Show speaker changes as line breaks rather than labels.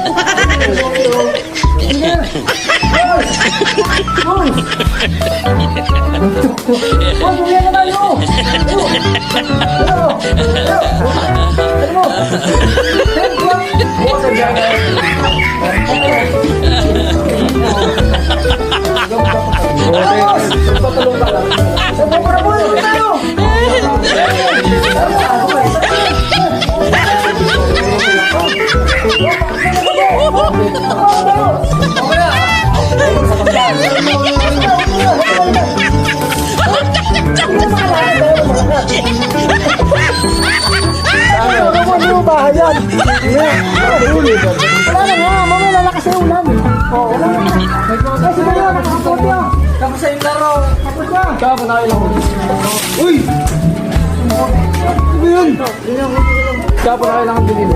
Ano? Ano? Bahay yan? Wala na nga, mamaya lalakas na yung ulan. Oo, wala na nga. Ay, sige na, nakakapot yan. Tapos sa yung laro. Tapos na. Tapos na yung Uy! Ano yun? Tapos na kailangan bilhin.